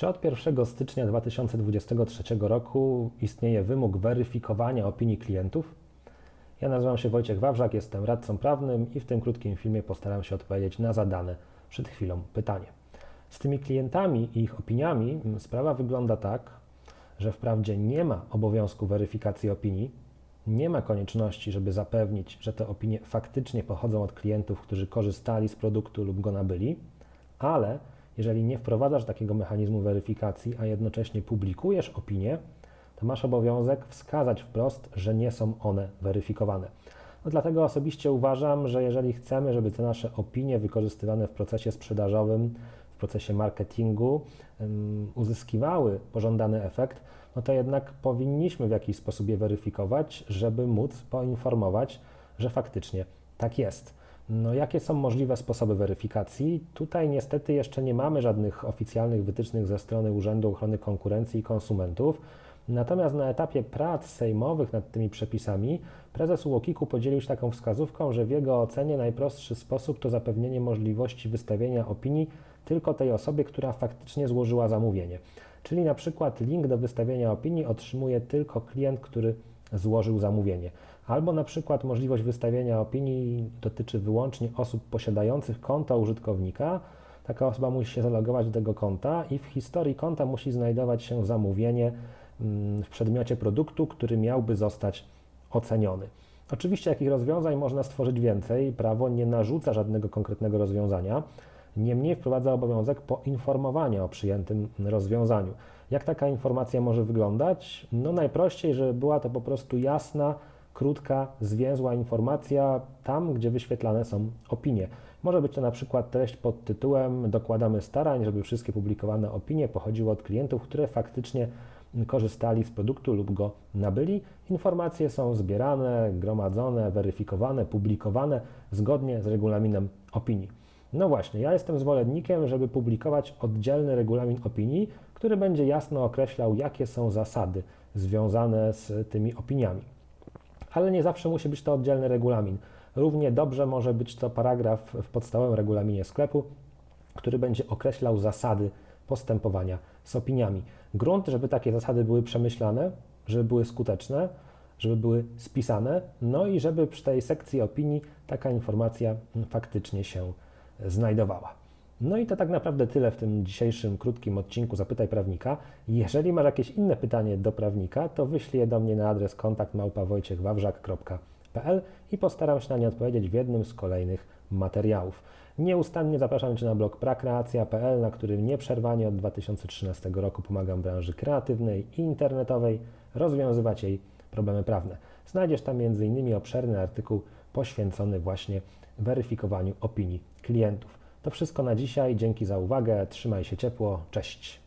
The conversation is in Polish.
Czy od 1 stycznia 2023 roku istnieje wymóg weryfikowania opinii klientów? Ja nazywam się Wojciech Wawrzak, jestem radcą prawnym i w tym krótkim filmie postaram się odpowiedzieć na zadane przed chwilą pytanie. Z tymi klientami i ich opiniami sprawa wygląda tak, że wprawdzie nie ma obowiązku weryfikacji opinii, nie ma konieczności, żeby zapewnić, że te opinie faktycznie pochodzą od klientów, którzy korzystali z produktu lub go nabyli, ale jeżeli nie wprowadzasz takiego mechanizmu weryfikacji, a jednocześnie publikujesz opinie, to masz obowiązek wskazać wprost, że nie są one weryfikowane. No dlatego osobiście uważam, że jeżeli chcemy, żeby te nasze opinie wykorzystywane w procesie sprzedażowym, w procesie marketingu um, uzyskiwały pożądany efekt, no to jednak powinniśmy w jakiś sposób je weryfikować, żeby móc poinformować, że faktycznie tak jest. No, jakie są możliwe sposoby weryfikacji? Tutaj niestety jeszcze nie mamy żadnych oficjalnych wytycznych ze strony Urzędu Ochrony Konkurencji i Konsumentów. Natomiast na etapie prac sejmowych nad tymi przepisami prezes UOKiK-u podzielił się taką wskazówką, że w jego ocenie najprostszy sposób to zapewnienie możliwości wystawienia opinii tylko tej osobie, która faktycznie złożyła zamówienie. Czyli na przykład link do wystawienia opinii otrzymuje tylko klient, który złożył zamówienie. Albo na przykład możliwość wystawienia opinii dotyczy wyłącznie osób posiadających konto użytkownika. Taka osoba musi się zalogować do tego konta i w historii konta musi znajdować się zamówienie mm, w przedmiocie produktu, który miałby zostać oceniony. Oczywiście jakich rozwiązań można stworzyć więcej, prawo nie narzuca żadnego konkretnego rozwiązania, niemniej wprowadza obowiązek poinformowania o przyjętym rozwiązaniu. Jak taka informacja może wyglądać? No najprościej, żeby była to po prostu jasna, krótka, zwięzła informacja tam, gdzie wyświetlane są opinie. Może być to na przykład treść pod tytułem Dokładamy starań, żeby wszystkie publikowane opinie pochodziły od klientów, które faktycznie korzystali z produktu lub go nabyli. Informacje są zbierane, gromadzone, weryfikowane, publikowane zgodnie z regulaminem opinii. No właśnie, ja jestem zwolennikiem, żeby publikować oddzielny regulamin opinii, który będzie jasno określał, jakie są zasady związane z tymi opiniami. Ale nie zawsze musi być to oddzielny regulamin. Równie dobrze może być to paragraf w podstawowym regulaminie sklepu, który będzie określał zasady postępowania z opiniami. Grunt, żeby takie zasady były przemyślane, żeby były skuteczne, żeby były spisane, no i żeby przy tej sekcji opinii taka informacja faktycznie się znajdowała. No i to tak naprawdę tyle w tym dzisiejszym krótkim odcinku Zapytaj Prawnika. Jeżeli masz jakieś inne pytanie do prawnika, to wyślij je do mnie na adres kontakt małpawojciechwawrzak.pl i postaram się na nie odpowiedzieć w jednym z kolejnych materiałów. Nieustannie zapraszam Cię na blog prakreacja.pl, na którym nieprzerwanie od 2013 roku pomagam branży kreatywnej i internetowej rozwiązywać jej problemy prawne. Znajdziesz tam m.in. obszerny artykuł poświęcony właśnie weryfikowaniu opinii klientów. To wszystko na dzisiaj. Dzięki za uwagę. Trzymaj się ciepło. Cześć.